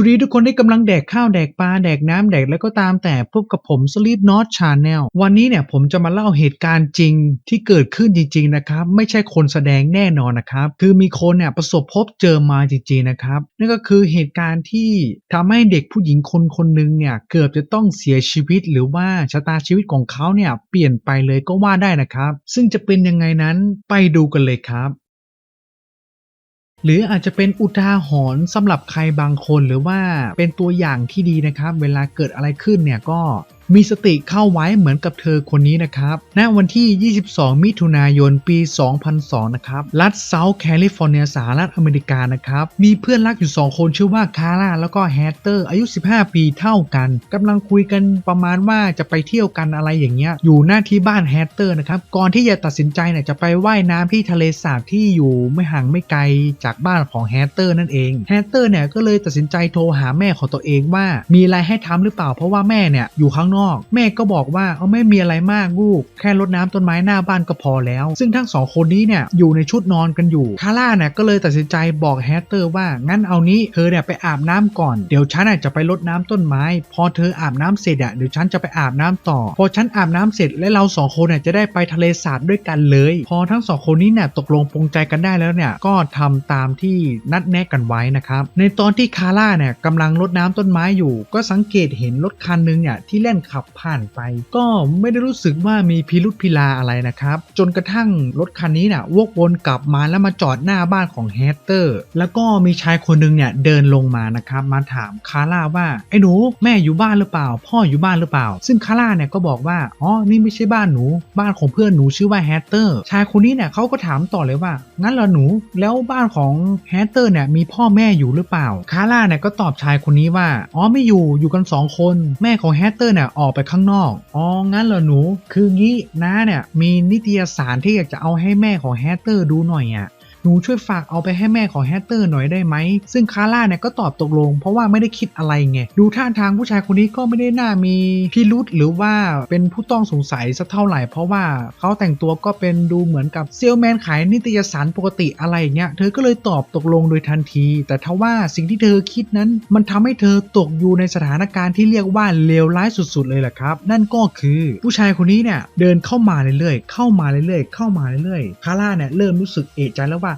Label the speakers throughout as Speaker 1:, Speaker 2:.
Speaker 1: สวัสดีทุกคนที่กำลังแดกข้าวแดกปลาแดกน้ำแดกแล้วก็ตามแต่พบกับผม Sleep Not Channel วันนี้เนี่ยผมจะมาเล่าเหตุการณ์จริงที่เกิดขึ้นจริง ๆ นะครับ ไม่ใช่คนแสดงแน่นอนนะครับ คือมีคนเนี่ยประสบพบเจอมาจริง ๆ นะครับ นั่นก็คือเหตุการณ์ที่ทำให้เด็กผู้หญิงคนคนหนึ่งเนี่ยเกือบจะต้องเสียชีวิต หรือว่าชะตาชีวิตของเขาเนี่ยเปลี่ยนไปเลยก็ว่าได้นะครับ ซึ่งจะเป็นยังไงนั้นไปดูกันเลยครับ หรืออาจจะเป็นอุทาหรณ์สำหรับใครบางคนหรือว่าเป็นตัวอย่างที่ดีนะครับ เวลาเกิดอะไรขึ้นเนี่ยก็ มีสติเข้าไว้เหมือนกับเธอคนนี้นะครับ ณ วันที่ 22 มิถุนายน ปี 2002 นะครับ รัฐเซาท์แคลิฟอร์เนียสหรัฐอเมริกา นะครับ มีเพื่อนรักอยู่ 2 คนชื่อว่าคาร่าแล้วก็แฮตเตอร์ อายุ 15 ปีเท่ากันกำลังคุยกันประมาณว่าจะไปเที่ยวกันอะไรอย่างเงี้ย อยู่หน้าที่บ้านแฮตเตอร์นะครับ ก่อนที่จะตัดสินใจเนี่ยจะไปว่ายน้ำที่ทะเลสาบที่อยู่ไม่ห่างไม่ไกลจากบ้านของแฮตเตอร์นั่นเอง แฮตเตอร์เนี่ยก็เลยตัดสินใจโทรหาแม่ของตัวเองว่า มีอะไรให้ทำหรือเปล่า เพราะว่าแม่เนี่ยอยู่ข้างนอกแม่ก็บอกว่าเอาไม่มีอะไรมากลูก แค่รดน้ำต้นไม้หน้าบ้านก็พอแล้ว ซึ่งทั้งสองคนนี้เนี่ยอยู่ในชุดนอนกันอยู่คาร่าเนี่ยก็เลยตัดสินใจบอกแฮตเตอร์ว่างั้นเอานี้เธอเนี่ยไปอาบน้ำก่อนเดี๋ยวฉันอาจจะไปรดน้ำต้นไม้ พอเธออาบน้ำเสร็จอะเดี๋ยวฉันจะไปอาบน้ำต่อ พอฉันอาบน้ำเสร็จและเราสองคนเนี่ยจะได้ไปทะเลสาบด้วยกันเลย พอทั้งสองคนนี้เนี่ยตกลงปรงใจกันได้แล้วเนี่ยก็ทำตามที่นัดแนะกันไว้นะครับในตอนที่คาร่าเนี่ยกำลังรดน้ำต้นไม้อยู่ ก็สังเกตเห็นรถคันหนึงเนี่ยที่เล่นขับผ่านไป ก็ไม่ได้รู้สึกว่ามีพิรุธพิลาอะไรนะครับ จนกระทั่งรถคันนี้เนี่ยวกวนกลับมาแล้วมาจอดหน้าบ้านของแฮตเตอร์แล้วก็มีชายคนหนึงเนี่ยเดินลงมานะครับมาถามคาร่าว่าไอ้หนูแม่อยู่บ้านหรือเปล่า พ่ออยู่บ้านหรือเปล่า ซึ่งคาร่าเนี่ยก็บอกว่าอ๋อนี่ไม่ใช่บ้านหนู บ้านของเพื่อนหนูชื่อว่าแฮตเตอร์ชายคนนี้เนี่ยเขาก็ถามต่อเลยว่างั้นเหรอหนู แล้วบ้านของแฮตเตอร์เนี่ยมีพ่อแม่อยู่หรือเปล่าคาร่าเนี่ยก็ตอบชายคนนี้ว่าอ๋อไม่อยู่อยู่กันสองคน แม่ของแฮตเตอร์เนี่ยออกไปข้างนอก อ๋อ งั้นเหรอหนู คืองี้นะเนี่ย มีนิตยสารที่อยากจะเอาให้แม่ของแฮตเตอร์ดูหน่อยอะ นูช่วยฝากเอาไปให้แม่ของแฮตเตอร์หน่อยได้ไหม ซึ่งคาร่าเนี่ยก็ตอบตกลง เพราะว่าไม่ได้คิดอะไรไง ดูท่าทางผู้ชายคนนี้ก็ไม่ได้น่ามีพิรุษหรือว่าเป็นผู้ต้องสงสัยสักเท่าไหร่ เพราะว่าเขาแต่งตัวก็เป็นดูเหมือนกับเซลแมนขายนิตยสารปกติอะไรเงี้ย เธอก็เลยตอบตกลงโดยทันที แต่ทว่าสิ่งที่เธอคิดนั้นมันทำให้เธอตกอยู่ในสถานการณ์ที่เรียกว่าเลวร้ายสุดๆเลยแหละครับ นั่นก็คือผู้ชายคนนี้เนี่ยเดินเข้ามาเรื่อยๆ เข้ามาเรื่อยๆ เข้ามาเรื่อยๆ คาร่าเนี่ยเริ่มรู้สึกเอะใจแล้วว่า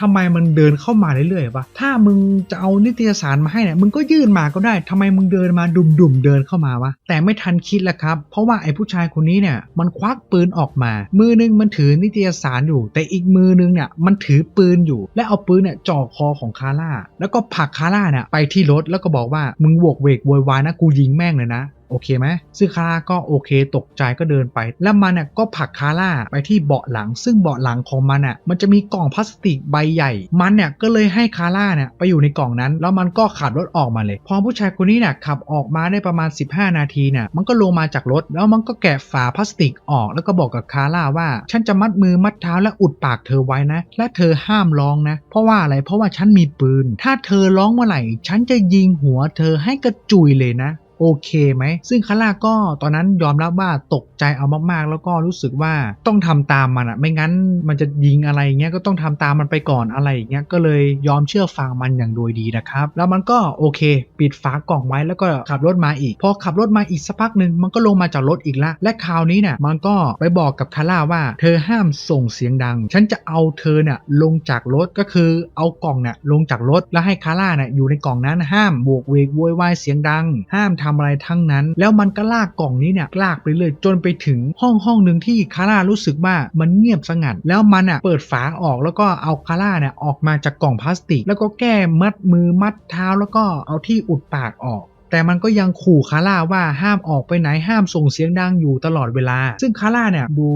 Speaker 1: ทำไมมันเดินเข้ามาเรื่อยๆวะถ้ามึงจะเอานิตยสารมาให้เนี่ยมึงก็ยื่นมาก็ได้ทำไมมึงเดินมาดุ่มๆเดินเข้ามาวะแต่ไม่ทันคิดแล้วครับ เพราะว่าไอ้ผู้ชายคนนี้เนี่ยมันควักปืนออกมา มือนึงมันถือนิตยสารอยู่ แต่อีกมือนึงเนี่ยมันถือปืนอยู่ และเอาปืนเนี่ยจ่อคอของคาร่าแล้วก็ผลักคาร่าเนี่ยไปที่รถแล้วก็บอกว่ามึงโวกเวกโวยวายนะกูยิงแม่งเลยนะ โอเคไหมซึ่งคาร่าก็โอเคตกใจก็เดินไป แล้วมันน่ะก็ผลักคาร่าไปที่เบาะหลัง ซึ่งเบาะหลังของมันอะมันจะมีกล่องพลาสติกใบใหญ่ มันเนี่ยก็เลยให้คาร่าเนี่ยไปอยู่ในกล่องนั้น แล้วมันก็ขับรถออกมาเลย พอผู้ชายคนนี้เนี่ยขับออกมาได้ประมาณ 15 นาทีเนี่ยมันก็ลงมาจากรถ แล้วมันก็แกะฝาพลาสติกออก แล้วก็บอกกับคาร่าว่า ฉันจะมัดมือมัดเท้าและอุดปากเธอไว้นะ และเธอห้ามร้องนะ เพราะว่าอะไรเพราะว่าฉันมีปืน ถ้าเธอร้องเมื่อไหร่ฉันจะยิงหัวเธอให้กระจุยเลยนะ โอเคไหม ซึ่งคาร่าก็ตอนนั้นยอมรับว่าตกใจเอามากๆ แล้วก็รู้สึกว่าต้องทำตามมันอะไม่งั้นมันจะยิงอะไรเงี้ยก็ต้องทำตามมันไปก่อนอะไรอย่างเงี้ยก็เลยยอมเชื่อฟังมันอย่างโดยดีนะครับ แล้วมันก็โอเค ปิดฝากล่องไว้แล้วก็ขับรถมาอีก พอขับรถมาอีกสักพักหนึ่งมันก็ลงมาจากรถอีกละ และคราวนี้เนี่ยมันก็ไปบอกกับคาร่าว่า เธอห้ามส่งเสียงดัง ฉันจะเอาเธอเนี่ยลงจากรถก็คือเอากล่องเนี่ยลงจากรถแล้วให้คาร่าเนี่ยอยู่ในกล่องนั้นห้ามโบกเวกโวยวายเสียงดัง ห้ามททำอะไรทั้งนั้น แล้วมันก็ลากกล่องนี้เนี่ยลากไปเลยจนไปถึงห้องห้องหนึ่งที่คาร่ารู้สึกว่ามันเงียบสงัด แล้วมันอะเปิดฝาออกแล้วก็เอาคาร่าเนี่ยออกมาจากกล่องพลาสติก แล้วก็แก้มัดมือมัดเท้าแล้วก็เอาที่อุดปากออก แต่มันก็ยังขู่คาร่าว่าห้ามออกไปไหนห้ามส่งเสียงดังอยู่ตลอดเวลา ซึ่งคาร่าเนี่ยดู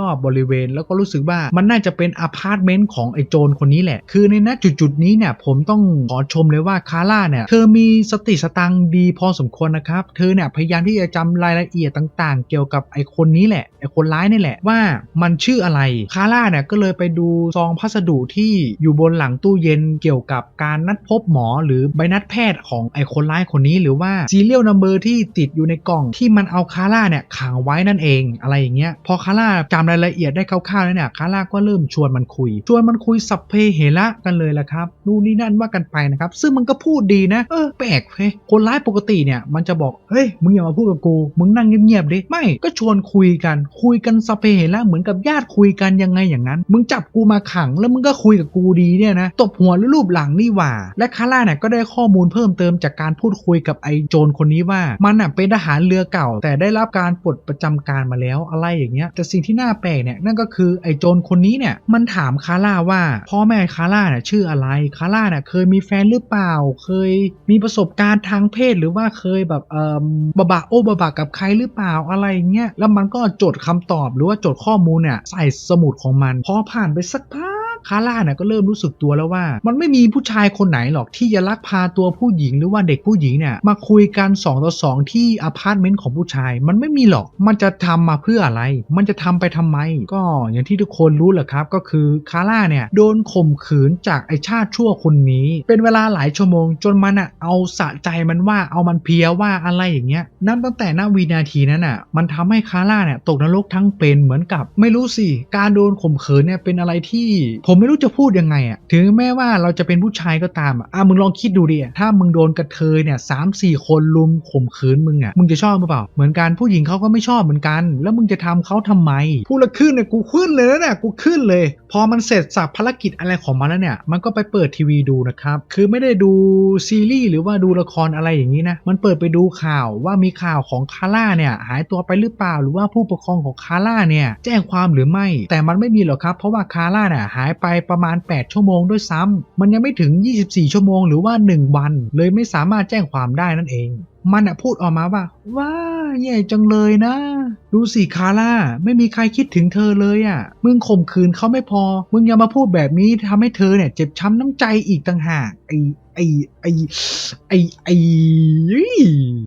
Speaker 1: รอบๆบริเวณ แล้วก็รู้สึกว่ามันน่าจะเป็นอพาร์ตเมนต์ของไอ้โจรคนนี้แหละ คือในณจุดๆนี้เนี่ยผมต้องขอชมเลยว่าคาร่าเนี่ยเธอมีสติสตังดีพอสมควรนะครับ เธอเนี่ยพยายามที่จะจำรายละเอียดต่างๆ เกี่ยวกับไอ้คนนี้แหละไอ้คนร้ายนี่แหละว่ามันชื่ออะไรคาร่าเนี่ยก็เลยไปดูซองพัสดุที่อยู่บนหลังตู้เย็นเกี่ยวกับการนัดพบหมอหรือใบนัดแพทย์ของไอ้คนร้ายคนนี้หรือว่าว่า serial number ที่ติดอยู่ในกล่องที่มันเอาคาร่าเนี่ยขังไว้นั่นเองอะไรอย่างเงี้ยพอคาร่าจำรายละเอียดได้คร่าวๆแล้วเนี่ยคาร่าก็เริ่มชวนมันคุย ชวนมันคุยสัพเพเหระกันเลยละครับนู่นนี่นั่นว่ากันไปนะครับ ซึ่งมันก็พูดดีนะ เออแปลกเฮ้ยคนร้ายปกติเนี่ยมันจะบอกเฮ้ยมึงอย่ามาพูดกับกูมึงนั่งเงียบๆดิไม่ก็ชวนคุยกันคุยกันสัพเพเหระเหมือนกับญาติคุยกันยังไงอย่างนั้น มึงจับกูมาขังแล้วมึงก็คุยกับกูดีเนี่ยนะตบหัวหรือรูปหลังนี่หว่า และคาร่าเนี่ยก็ได้ข้อมูลเพิ่มเติมจากการพูดคุยกับไอ้โจรคนนี้ว่า มันอะเป็นทหารเรือเก่า แต่ได้รับการปลดประจำการมาแล้วอะไรอย่างเงี้ยแต่สิ่งที่น่าแปลกเนี่ยนั่นก็คือไอ้โจรคนนี้เนี่ยมันถามคาร่าว่า พ่อแม่คาร่าเนี่ยชื่ออะไรคาร่าเนี่ยเคยมีแฟนหรือเปล่า เคยมีประสบการณ์ทางเพศหรือว่าเคยแบบเอ่อบะบะโอบะบะกับใครหรือเปล่าอะไรเงี้ยแล้วมันก็จดคำตอบหรือว่าจดข้อมูลเนี่ยใส่สมุดของมันพอผ่านไปสักพัก คาร่าเนี่ยก็เริ่มรู้สึกตัวแล้วว่า มันไม่มีผู้ชายคนไหนหรอกที่จะลักพาตัวผู้หญิงหรือว่าเด็กผู้หญิงเนี่ยมาคุยกัน2ต่อ2ที่อพาร์ตเมนต์ของผู้ชาย มันไม่มีหรอกมันจะทำมาเพื่ออะไร มันจะทำไปทำไม ก็อย่างที่ทุกคนรู้แหละครับ ก็คือคาร่าเนี่ยโดนข่มขืนจากไอชาติชั่วคนนี้ เป็นเวลาหลายชั่วโมง จนมันอะเอาสะใจมันว่าเอามันเพียว่าอะไรอย่างเงี้ยนับตั้งแต่ณวินาทีนั้นอะมันทำให้คาร่าเนี่ยตกนรกทั้งเป็นเหมือนกับ ไม่รู้สิการโดนข่มขืนเนี่ยเป็นอะไรที่ผมผมไม่รู้จะพูดยังไงอะถึงแม้ว่าเราจะเป็นผู้ชายก็ตามอะอะมึงลองคิดดูดิอะถ้ามึงโดนกระเทยเนี่ยสามสี่คนลุมข่มขืนมึงอะมึงจะชอบหรือเปล่า เหมือนกันผู้หญิงเขาก็ไม่ชอบเหมือนกัน แล้วมึงจะทำเขาทำไม พูดละขึ้นเนี่ยกูขึ้นเลยนะเนี่ยกูขึ้นเลย พอมันเสร็จสับภารกิจอะไรของมันแล้วเนี่ย มันก็ไปเปิดทีวีดูนะครับ คือไม่ได้ดูซีรีส์หรือว่าดูละครอะไรอย่างนี้นะ มันเปิดไปดูข่าวว่ามีข่าวของคาร่าเนี่ยหายตัวไปหรือเปล่า หรือว่าผู้ปกครองของคาร่าเนี่ยแจ้งความหรือไม่ แต่มันไม่มีหรอกครับ เพราะว่าคาร่าเนี่ยหายไปไปประมาณ 8 ชั่วโมงด้วยซ้ำมันยังไม่ถึง 24 ชั่วโมงหรือว่า 1 วัน เลยไม่สามารถแจ้งความได้นั่นเอง มันพูดออกมาว่า ว้าแย่จังเลยนะ ดูสิคาร่า ไม่มีใครคิดถึงเธอเลยอะ่ะ มึงข่มขืนเขาไม่พอ มึงยังมาพูดแบบนี้ทำให้เธอเนี่ย เจ็บช้ำน้ำใจอีกต่างหากไอไอไอไอไอ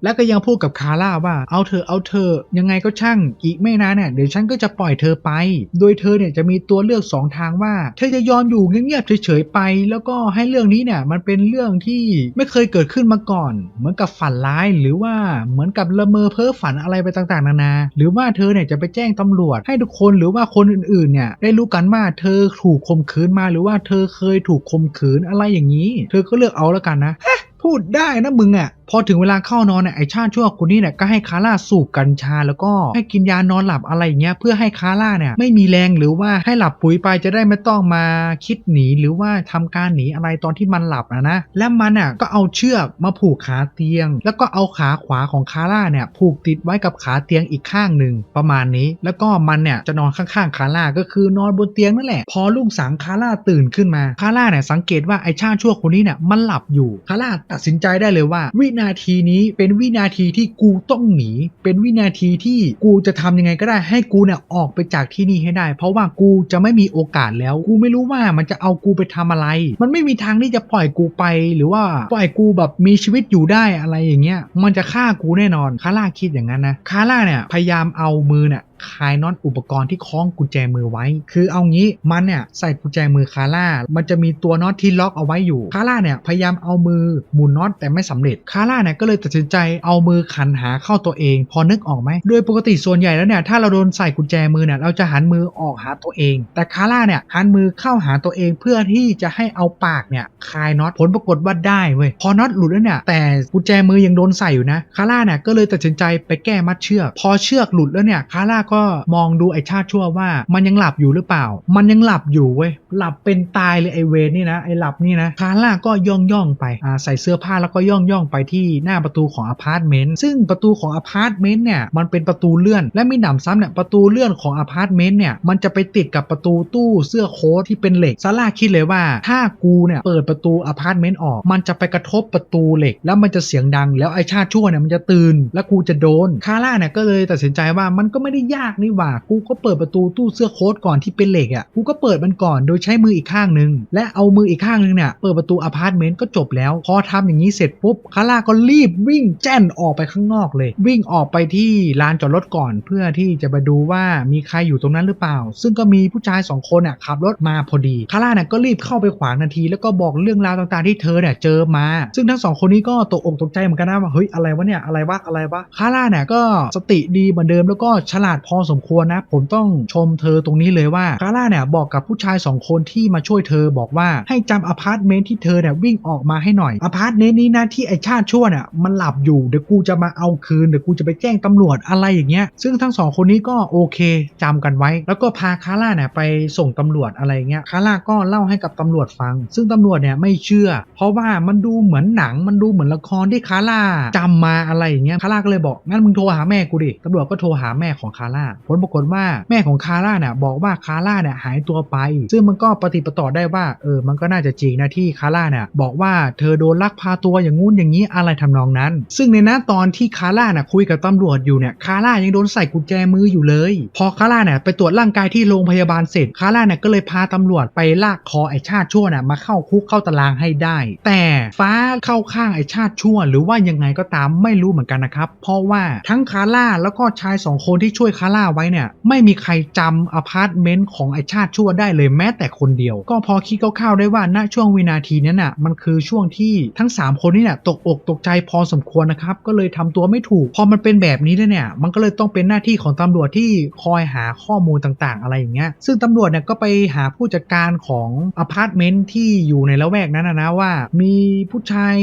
Speaker 1: แล้วก็ยังพูดกับคาร่าว่า เอาเธอเอาเธอ ยังไงก็ช่าง อีกไม่นานเนี่ยเดี๋ยวฉันก็จะปล่อยเธอไป โดยเธอเนี่ยจะมีตัวเลือกสองทางว่า เธอจะยอมอยู่เงียบๆเฉยๆไป แล้วก็ให้เรื่องนี้เนี่ยมันเป็นเรื่องที่ไม่เคยเกิดขึ้นมาก่อน เหมือนกับฝันร้ายหรือว่าเหมือนกับละเมอเพ้อฝันอะไรไปต่างๆ นานา หรือว่าเธอเนี่ยจะไปแจ้งตำรวจ ให้ทุกคนหรือว่าคนอื่นๆเนี่ยได้รู้กันว่าเธอถูกข่มขืนมาหรือว่าเธอเคยถูกข่มขืนอะไรอย่างนี้ เธอก็เลือกเอาแล้วกันนะพูดได้นะมึงอะ พอถึงเวลาเข้านอนเนี่ยไอชาติชั่วคนนี้เนี่ยก็ให้คาร่าสูบกัญชา แล้วก็ให้กินยานอนหลับอะไรอย่างเงี้ยเพื่อให้คาร่าเนี่ยไม่มีแรงหรือว่าให้หลับปุ๋ยไปจะได้ไม่ต้องมาคิดหนีหรือว่าทำการหนีอะไรตอนที่มันหลับนะนะและมันอะก็เอาเชือกมาผูกขาเตียง แล้วก็เอาขาขวาของคาร่าเนี่ยผูกติดไว้กับขาเตียงอีกข้างหนึ่งประมาณนี้แล้วก็มันเนี่ยจะนอนข้างๆคาร่าก็คือนอนบนเตียงนั่นแหละ พอลุงสังคาร่าตื่นขึ้นมาคาร่าเนี่ยสังเกตว่าไอชาติชั่วคนนี้เนี่ยมันหลับอยู่คาร่าตัดสินใจได้เลยว่าวินาทีนี้เป็นวินาทีที่กูต้องหนี เป็นวินาทีที่กูจะทำยังไงก็ได้ให้กูเนี่ยออกไปจากที่นี่ให้ได้ เพราะว่ากูจะไม่มีโอกาสแล้ว กูไม่รู้ว่ามันจะเอากูไปทำอะไร มันไม่มีทางที่จะปล่อยกูไปหรือว่าปล่อยกูแบบมีชีวิตอยู่ได้อะไรอย่างเงี้ย มันจะฆ่ากูแน่นอนคาร่าคิดอย่างนั้นนะคาร่าเนี่ยพยายามเอามือเนี่ย คลายน็อตอุปกรณ์ที่คล้องกุญแจมือไว้ คือเอางี้มันเนี่ยใส่กุญแจมือคาร่า มันจะมีตัวน็อตที่ล็อกเอาไว้อยู่ คาร่าเนี่ยพยายามเอามือหมุนน็อตแต่ไม่สำเร็จ คาร่าเนี่ยก็เลยตัดสินใจเอามือขันหาเข้าตัวเอง พอนึกออกไหม โดยปกติส่วนใหญ่แล้วเนี่ยถ้าเราโดนใส่กุญแจมือเนี่ยเราจะหันมือออกหาตัวเอง แต่คาร่าเนี่ยหันมือเข้าหาตัวเองเพื่อที่จะให้เอาปากเนี่ยคลายน็อต ผลปรากฏว่าได้เว้ย พอน็อตหลุดแล้วเนี่ยแต่กุญแจมือยังโดนใส่อยู่นะ คาร่าเนี่ยก็เลยตัดสินใจไปแก้มัดเชือก พอเชือกหลุดแล้วเนี่ยคาร่าก็มองดูไอ้ชาติชั่วว่ามันยังหลับอยู่หรือเปล่า มันยังหลับอยู่เว้ยหลับเป็นตายเลยไอเวนนี่นะไอหลับนี่นะคาร่าก็ย่องย่องไปอ่าใส่เสื้อผ้าแล้วก็ย่องย่องไปที่หน้าประตูของอพาร์ตเมนต์ซึ่งประตูของอพาร์ตเมนต์เนี่ยมันเป็นประตูเลื่อน และมีหนำซ้ำเนี่ยประตูเลื่อนของอพาร์ตเมนต์เนี่ยมันจะไปติดกับประตูตู้เสื้อโค้ทที่เป็นเหล็กซาร่าคิดเลยว่า ถ้ากูเนี่ยเปิดประตูอพาร์ตเมนต์ออก มันจะไปกระทบประตูเหล็ก แล้วมันจะเสียงดังแล้วไอชาติชั่วเนี่ยมันจะตื่นแล้วกูจะโดนคาร่าเนี่ยก็เลยตัดสินใจว่ามันก็ไม่ได้ยยากนี่หว่า กูก็เปิดประตูตู้เสื้อโค้ทก่อนที่เป็นเหล็กอะ่ะ กูก็เปิดมันก่อนโดยใช้มืออีกข้างหนึ่งและเอามืออีกข้างหนึ่งเนี่ยเปิดประตูอพาร์ตเมนต์ก็จบแล้ว พอทำอย่างนี้เสร็จปุ๊บคาร่าก็รีบวิ่งแจ้นออกไปข้างนอกเลย วิ่งออกไปที่ลานจอดรถก่อน เพื่อที่จะไปดูว่ามีใครอยู่ตรงนั้นหรือเปล่า ซึ่งก็มีผู้ชายสองคนอะขับรถมาพอดีคาร่าเนี่ยก็รีบเข้าไปขวางทันที แล้วก็บอกเรื่องราวต่างๆที่เธอเนี่ยเจอมา ซึ่งทั้งสองคนนี้ก็ตกอกตกใจเหมือนกันนะว่าเฮ้ยอะไรวะเนี่ยอะไรวะอะไรวะคาร่าเนี่ยก็สติดีเหมือนเดิมแล้วก็ฉลาดพอสมควรนะ ผมต้องชมเธอตรงนี้เลยว่าคาร่าเนี่ยบอกกับผู้ชายสองคนที่มาช่วยเธอบอกว่าให้จำอพาร์ตเมนต์ที่เธอเนี่ยวิ่งออกมาให้หน่อยอพาร์ตเมนต์นี้นะที่ไอชาติชั่วเนี่ยมันหลับอยู่เดี๋ยวกูจะมาเอาคืนเดี๋ยวกูจะไปแจ้งตำรวจอะไรอย่างเงี้ยซึ่งทั้งสองคนนี้ก็โอเคจำกันไว้ แล้วก็พาคาร่าเนี่ยไปส่งตำรวจอะไรเงี้ยคาร่าก็เล่าให้กับตำรวจฟัง ซึ่งตำรวจเนี่ยไม่เชื่อ เพราะว่ามันดูเหมือนหนังมันดูเหมือนละครที่คาร่าจำมาอะไรอย่างเงี้ยคาร่าก็เลยบอกงั้นมึงโทรหาแม่กูดิตำรวจก็โทรหาแม่ของคาร่าผลปรากฏว่าแม่ของคาร่าเนี่ยบอกว่าคาร่าเนี่ยหายตัวไป ซึ่งมันก็ปฏิปต่อได้ว่าเออมันก็น่าจะจริงนะที่คาร่าเนี่ยบอกว่าเธอโดนลักพาตัวอย่างงู้นอย่างนี้อะไรทำนองนั้น ซึ่งในนั้นตอนที่คาร่าน่ะคุยกับตำรวจอยู่เนี่ยคาร่ายังโดนใส่กุญแจมืออยู่เลย พอคาร่าเนี่ยไปตรวจร่างกายที่โรงพยาบาลเสร็จคาร่าเนี่ยก็เลยพาตำรวจไปลากคอไอชาติชั่วน่ะมาเข้าคุกเข้าตารางให้ได้ แต่ฟ้าเข้าข้างไอชาติชั่ว หรือว่ายังไงก็ตามไม่รู้เหมือนกันนะครับเพราะว่าทั้งคาร่าแล้วก็ชายสองคนที่ช่วยคาร่าไว้เนี่ยไม่มีใครจำอพาร์ตเมนต์ของไอชาติชั่วได้เลยแม้แต่คนเดียว ก็พอคิดคร่าวๆได้ว่าณช่วงวินาทีนั้นน่ะมันคือช่วงที่ทั้ง 3 คนนี่เนี่ยตกอกตกใจพอสมควรนะครับก็เลยทำตัวไม่ถูก พอมันเป็นแบบนี้แล้วเนี่ยมันก็เลยต้องเป็นหน้าที่ของตำรวจที่คอยหาข้อมูลต่างๆ อะไรอย่างเงี้ยซึ่งตำรวจเนี่ยก็ไปหาผู้จัดการของอพาร์ตเมนต์ที่อยู่ในละแวกนั้นนะนะว่า มีผู้ชาย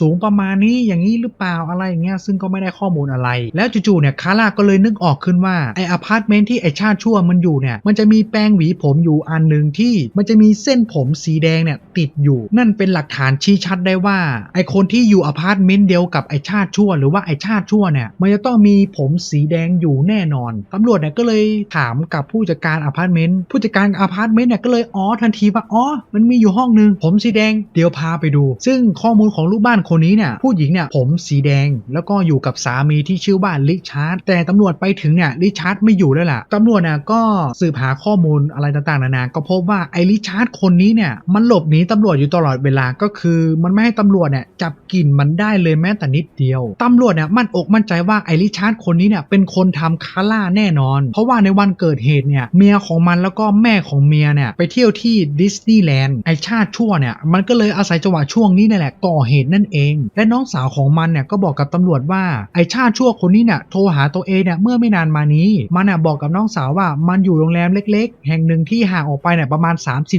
Speaker 1: สูงประมาณนี้อย่างนี้หรือเปล่าอะไรอย่างเงี้ยซึ่งก็ไม่ได้ข้อมูลอะไร แล้วจู่ๆเนี่ยคาร่าก็เลยนึกออกขึ้นว่าไออพาร์ตเมนต์ที่ไอชาติชั่วมันอยู่เนี่ยมันจะมีแปรงหวีผมอยู่อันหนึ่งที่มันจะมีเส้นผมสีแดงเนี่ยติดอยู่ นั่นเป็นหลักฐานชี้ชัดได้ว่าไอคนที่อยู่อพาร์ตเมนต์เดียวกับไอชาติชั่ว หรือว่าไอชาติชั่วเนี่ยมันจะต้องมีผมสีแดงอยู่แน่นอนตำรวจเนี่ยก็เลยถามกับผู้จัดการอพาร์ตเมนต์ผู้จัดการอพาร์ตเมนต์เนี่ยก็เลยอ๋อทันทีว่าอ๋อมันมีอยู่ห้องหนึ่งผมสีแดงเดี๋ยวพาไปดู ซึ่งข้อมูลของลูกบ้านคนนี้เนี่ยผู้หญิงเนี่ยผมสีแดงแล้วก็อยู่กับสามีที่ชื่อว่าลิชาร์ดแต่ตำรวจไปถึงเนี่ยลิชาร์ดไม่อยู่แล้วล่ะตำรวจนี่ยก็สืบหาข้อมูลอะไรต่างๆนานาก็พบว่าไอลิชาร์ดคนนี้เนี่ยมันหลบหนีตำรวจอยู่ตลอดเวลาก็คือ มันไม่ให้ตำรวจเนี่ยจับกลิ่นมันได้เลยแม้แต่นิดเดียวตำรวจเนี่ยมั่นอกมั่นใจว่าไอริชาร์ดคนนี้เนี่ยเป็นคนทำคาร่าแน่นอน เพราะว่าในวันเกิดเหตุเนี่ยเมียของมันแล้วก็แม่ของเมียเนี่ยไปเที่ยวที่ดิสนีย์แลนด์ไอชาติชั่วเนี่ยมันก็เลยอาศัยจังหวะช่วงนี้นี่แหละก่อเหตุนั่นเอง และน้องสาวของมันเนี่ยก็บอกกับตำรวจว่าไอชาติชั่วคนนี้เนี่ยโทรหาตัวเองเนี่ยเมื่อไม่นานมานี้ มันน่ะบอกกับน้องสาวว่ามันอยู่โรงแรมเล็ก ๆ แห่งหนึ่งที่ห่างออกไปเนี่ยประมาณ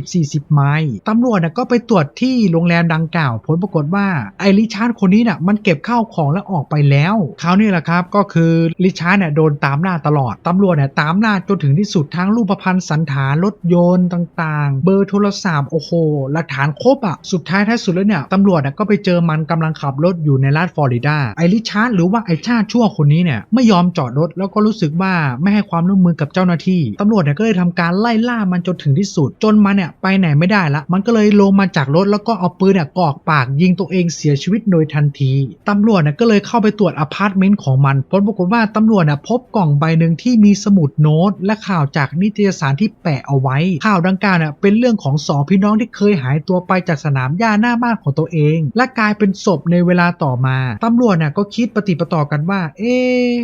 Speaker 1: 30-40 ไมล์ตำรวจเนี่ยก็ไปตรวจที่โรงแรมดังกล่าว ผลปรากฏว่าไอริชาร์ดคนนี้เนี่ยมันเก็บข้าวของแล้วออกไปแล้วคราวนี้แหละครับก็คือริชาร์ดเนี่ยโดนตามล่าตลอดตำรวจเนี่ยตามล่าจนถึงที่สุดทั้งรูปพรรณสันฐานรถยนต์ต่างๆ เบอร์โทรศัพท์โอ้โหหลักฐานครบอะสุดท้ายท้ายสุดแล้วเนี่ยตำรวจเนี่ยก็ไปเจอมันกำลังขับรถอยู่ในรัฐฟลอริดาไอริชาร์ดหรือว่าไอชาติชั่วคนนี้เนี่ยไม่ยอมจอดรถแล้วก็รู้สึกว่าไม่ให้ความร่วมมือกับเจ้าหน้าที่ตำรวจเนี่ยก็เลยทำการไล่ล่ามันจนถึงที่สุด จนมันเนี่ยไปไหนไม่ได้ละ มันก็เลยลงมาจากรถแล้วก็เอาปืนเนี่ยกอกปากยิงตัวเองเสียชีวิตโดยทันทีตำรวจเนี่ยก็เลยเข้าไปตรวจอพาร์ตเมนต์ของมันผลปรากฏว่าตำรวจเนี่ยพบกล่องใบหนึ่งที่มีสมุดโน้ต และข่าวจากนิตยสารที่แปะเอาไว้ ข่าวดังกล่าวเนี่ยเป็นเรื่องของสองพี่น้องที่เคยหายตัวไปจากสนามหญ้าหน้าบ้านของตัวเอง และกลายเป็นศพในเวลาต่อมาตำรวจเนี่ยก็คิดปฏิปต่อกันว่า เอ๊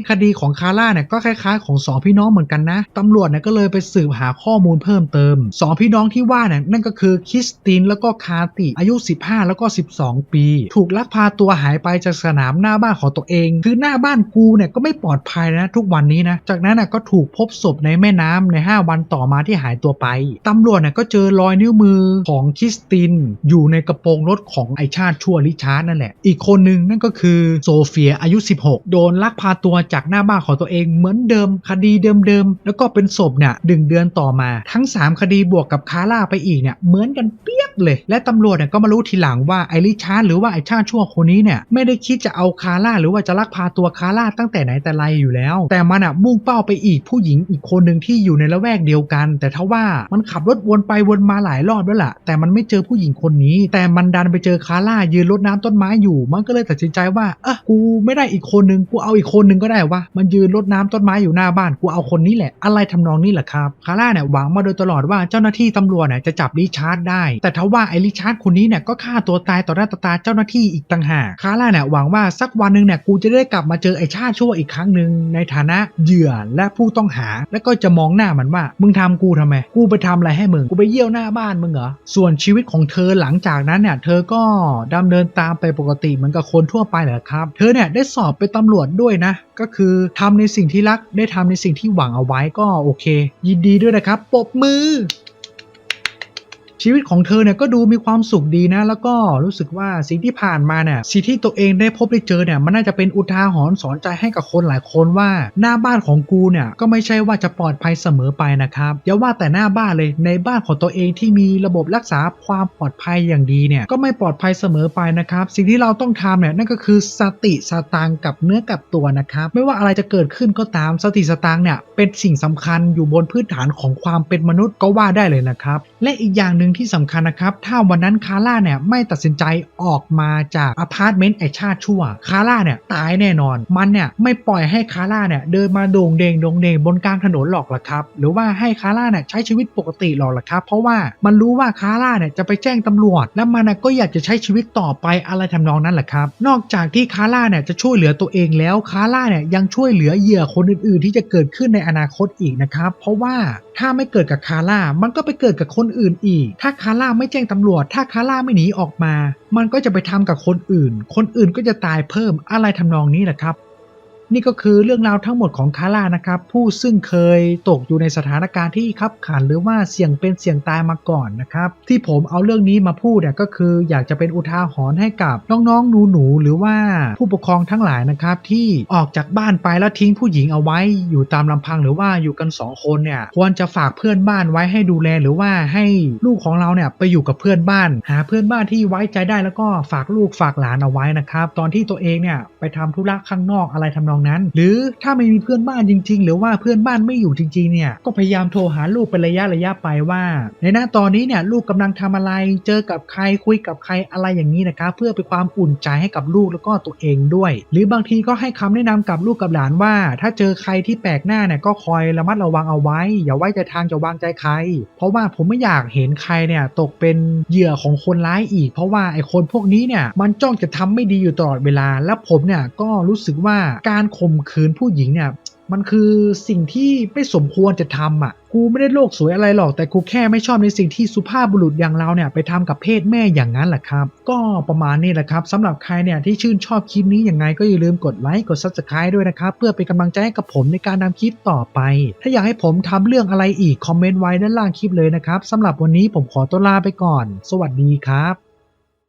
Speaker 1: คดีของคาร่าเนี่ยก็คล้ายๆ ของสองพี่น้องเหมือนกันนะตำรวจเนี่ยก็เลยไปสืบหาข้อมูลเพิ่มเติมสองพี่น้องที่ว่าเนี่ยนั่นก็คือคริสตินแล้วก็คาติอายุ 15 แล้วก็ 12 ปี ถูกลักพาตัวหายไปจากสนามหน้าบ้านของตัวเอง คือหน้าบ้านกูเนี่ยก็ไม่ปลอดภัยนะทุกวันนี้นะจากนั้นน่ะก็ถูกพบศพในแม่น้ำใน 5 วันต่อมาที่หายตัวไปตำรวจเนี่ยก็เจอรอยนิ้วมือของคริสติน อยู่ในกระโปรงรถของไอชาติชั่วริชาร์ดนั่นแหละ อีกคนหนึ่งนั่นก็คือโซเฟียอายุ 16 โดนลักพาตัวจากหน้าบ้านของตัวเองเหมือนเดิมคดีเดิมๆแล้วก็เป็นศพเนี่ยดึงเดือนต่อมาทั้ง 3 คดีบวกกับคาร่าไปอีกเนี่ยเหมือนกันเปียบเลย และตำรวจเนี่ยก็มารู้ทีหลังว่าไอริชาร์ดหรือว่าไอชาชั่วคนนี้เนี่ยไม่ได้คิดจะเอาคาร่าหรือว่าจะลักพาตัวคาร่าตั้งแต่ไหนแต่ไรอยู่แล้ว แต่มันอะมุ่งเป้าไปอีกผู้หญิงอีกคนหนึ่งที่อยู่ในละแวกเดียวกัน แต่ทว่ามันขับรถวนไปวนมาหลายรอบแล้วล่ะ แต่มันไม่เจอผู้หญิงคนนี้ แต่มันดันไปเจอคาร่ายืนรดน้ำต้นไม้อยู่ มันก็เลยตัดสินใจว่าเออกูไม่ได้อีกคนนึงกูเอาอีกคนนึงก็ได้วะมันยืนรดน้ำต้นไม้อยู่หน้าบ้านกูเอาคนนี้แหละ อะไรทำนองนี้แหละครับคาร่าเนี่ยหวังมาโดยตลอดว่าเจ้าหน้าที่ตำรวจเนี่ยจะจับริชาร์ดได้ แต่ทว่าไอ้ริชาร์ดคนนี้เนี่ยก็ฆ่าตัวตายต่อหน้าต่อตาเจ้าหน้าที่อีกต่างหากคาร่าเนี่ยหวังว่าสักวันหนึ่งเนี่ยกูจะได้กลับมาเจอไอ้ชาติชั่วอีกครั้งหนึ่งในฐานะเหยื่อและผู้ต้องหา แล้วก็จะมองหน้ามันว่า มึงทำกูทำไม กูไปทำอะไรให้มึง กูไปเยี่ยวหน้าบ้านมึงเหรอ ส่วนชีวิตของเธอหลังจากนั้นเนี่ยเธอก็ดำเนินตามไปปกติเหมือนกับคนทั่วไปแหละครับ เธอเนี่ยได้สอบเป็นตำรวจด้วยนะ ก็คือทำในสิ่งที่รักได้ทำในสิ่งที่หวังเอาไว้ก็โอเค ยินดีด้วยนะครับปรบมือ ชีวิตของเธอเนี่ยก็ดูมีความสุขดีนะ แล้วก็รู้สึกว่าสิ่งที่ผ่านมาเนี่ยสิ่งที่ตัวเองได้พบได้เจอเนี่ยมันน่าจะเป็นอุทาหรณ์สอนใจให้กับคนหลายคนว่า หน้าบ้านของกูเนี่ยก็ไม่ใช่ว่าจะปลอดภัยเสมอไปนะครับอย่าว่าแต่หน้าบ้านเลยในบ้านของตัวเองที่มีระบบรักษาความปลอดภัยอย่างดีเนี่ยก็ไม่ปลอดภัยเสมอไปนะครับ สิ่งที่เราต้องทำเนี่ยนั่นก็คือสติสตังกับเนื้อกับตัวนะครับ ไม่ว่าอะไรจะเกิดขึ้นก็ตามสติสตังเนี่ยเป็นสิ่งสำคัญอยู่บนพื้นฐานของความเป็นมนุษย์ก็ว่าได้เลยนะครับ และอีกอย่างหนึ่งที่สำคัญนะครับ ถ้าวันนั้นคาร่าเนี่ยไม่ตัดสินใจออกมาจากอพาร์ตเมนต์ไอชาติชั่ว คาร่าเนี่ยตายแน่นอน มันเนี่ยไม่ปล่อยให้คาร่าเนี่ยเดินมาโด่งเดงโด่งเดงบนกลางถนนหรอกละครับ หรือว่าให้คาร่าเนี่ยใช้ชีวิตปกติหรอกละครับ เพราะว่ามันรู้ว่าคาร่าเนี่ยจะไปแจ้งตำรวจ และมันก็อยากจะใช้ชีวิตต่อไปอะไรทำนองนั้นแหละครับ นอกจากที่คาร่าเนี่ยจะช่วยเหลือตัวเองแล้ว คาร่าเนี่ยยังช่วยเหลือเหยื่อคนอื่น ๆ ที่จะเกิดขึ้นในอนาคตอีกนะครับ เพราะว่าถ้าไม่เกิดกับคาร่า มันก็ไปเกิดกับคนอื่นอีกถ้าคาร่าไม่แจ้งตำรวจ ถ้าคาร่าไม่หนีออกมา มันก็จะไปทำกับคนอื่น คนอื่นก็จะตายเพิ่มอะไรทำนองนี้แหละครับ นี่ก็คือเรื่องราวทั้งหมดของคาร่านะครับ ผู้ซึ่งเคยตกอยู่ในสถานการณ์ที่ขับขันหรือว่าเสี่ยงเป็นเสี่ยงตายมาก่อนนะครับ ที่ผมเอาเรื่องนี้มาพูดเนี่ยก็คืออยากจะเป็นอุทาหรณ์ให้กับน้องๆหนูๆหรือว่าผู้ปกครองทั้งหลายนะครับ ที่ออกจากบ้านไปแล้วทิ้งผู้หญิงเอาไว้อยู่ตามลำพังหรือว่าอยู่กันสองคนเนี่ยควรจะฝากเพื่อนบ้านไว้ให้ดูแลหรือว่าให้ลูกของเราเนี่ยไปอยู่กับเพื่อนบ้าน หาเพื่อนบ้านที่ไว้ใจได้แล้วก็ฝากลูกฝากหลานเอาไว้นะครับ ตอนที่ตัวเองเนี่ยไปทำธุระข้างนอกอะไรทำนองนั้น หรือถ้าไม่มีเพื่อนบ้านจริง ๆ หรือว่าเพื่อนบ้านไม่อยู่จริงๆเนี่ยก็พยายามโทรหาลูกเป็นระยะระยะไปว่า ในหน้าตอนนี้เนี่ยลูกกำลังทำอะไรเจอกับใครคุยกับใครอะไรอย่างนี้นะครับเพื่อเป็นความอุ่นใจให้กับลูกแล้วก็ตัวเองด้วย หรือบางทีก็ให้คำแนะนำกับลูกกับหลานว่า ถ้าเจอใครที่แปลกหน้าเนี่ยก็คอยระมัดระวังเอาไว้ อย่าไว้ใจทางจะวางใจใคร เพราะว่าผมไม่อยากเห็นใครเนี่ยตกเป็นเหยื่อของคนร้ายอีก เพราะว่าไอ้คนพวกนี้เนี่ยมันจ้องจะทำไม่ดีอยู่ตลอดเวลา แล้วผมเนี่ยก็รู้สึกว่าการข่มขืนผู้หญิงเนี่ยมันคือสิ่งที่ไม่สมควรจะทำอะ กูไม่ได้โลกสวยอะไรหรอก แต่กูแค่ไม่ชอบในสิ่งที่สุภาพบุรุษอย่างเราเนี่ยไปทำกับเพศแม่อย่างนั้นแหละครับ ก็ประมาณนี้แหละครับสำหรับใครเนี่ยที่ชื่นชอบคลิปนี้อย่างไงก็อย่าลืมกดไลค์กด subscribe ด้วยนะครับ เพื่อเป็นกำลังใจให้กับผมในการทำคลิปต่อไป ถ้าอยากให้ผมทำเรื่องอะไรอีกคอมเมนต์ไว้ด้านล่างคลิปเลยนะครับสำหรับวันนี้ผมขอตัวลาไปก่อน สวัสดีครับ